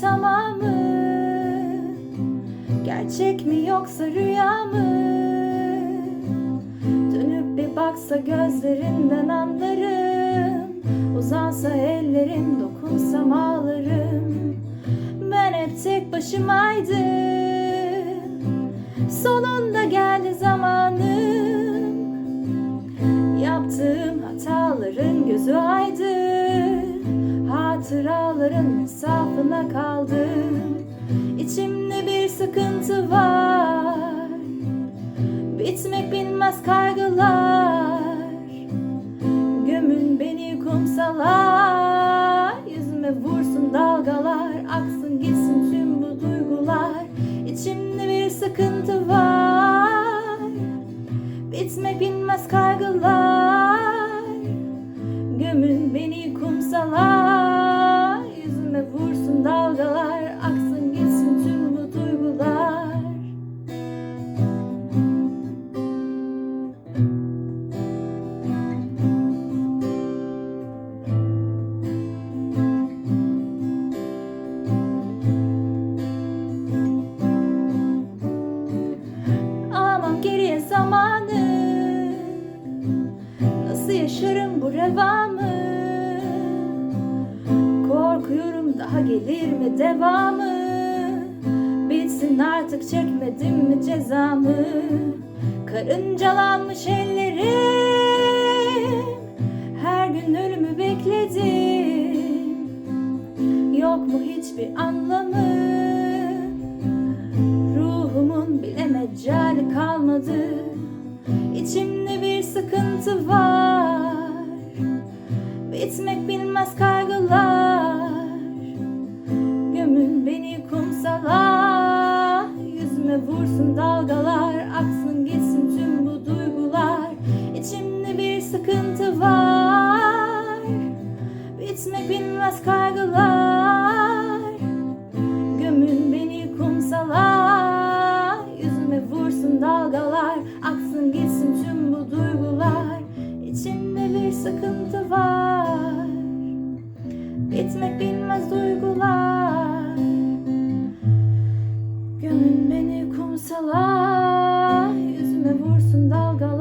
tamamı. Gerçek mi yoksa rüya mı? Dönüp bir baksa gözlerinden anlarım. Uzansa ellerin dokunsam ağlarım Ben hep tek başımaydım. Sonunda geldi zamanım. Yaptığım hataların gözü aydın Hatıraların insafına kaldım. İçimde bir sıkıntı var. Bitmek bilmez kaygılar. Gömün beni kumsala Yüzüme vursun dalgalar. Aksın gitsin tüm bu duygular. İçimde bir sıkıntı var. Bitmek bilmez kaygılar. Gömün beni kumsala Yüzüme vursun dalgalar Aksın gitsin tüm bu duygular. Aman geriye zamanı Nasıl yaşarım bu revamı daha gelir mi devamı? Bitsin artık çekmedim mi cezamı? Karıncalanmış ellerim Her gün ölümü bekledim. Yok mu hiçbir anlamı? Ruhumun bile meccali kalmadı. İçimde bir sıkıntı var Salah Yüzüme vursun dalgalar Aksın gitsin tüm bu duygular. İçimde bir sıkıntı var Bitmek bilmez kaygılar. Gömün beni kumsala Yüzüme vursun dalgalar Aksın gitsin tüm bu duygular. İçimde bir sıkıntı var Bitmek bilmez duygular. Maşallah yüzüme vursun dalgalar.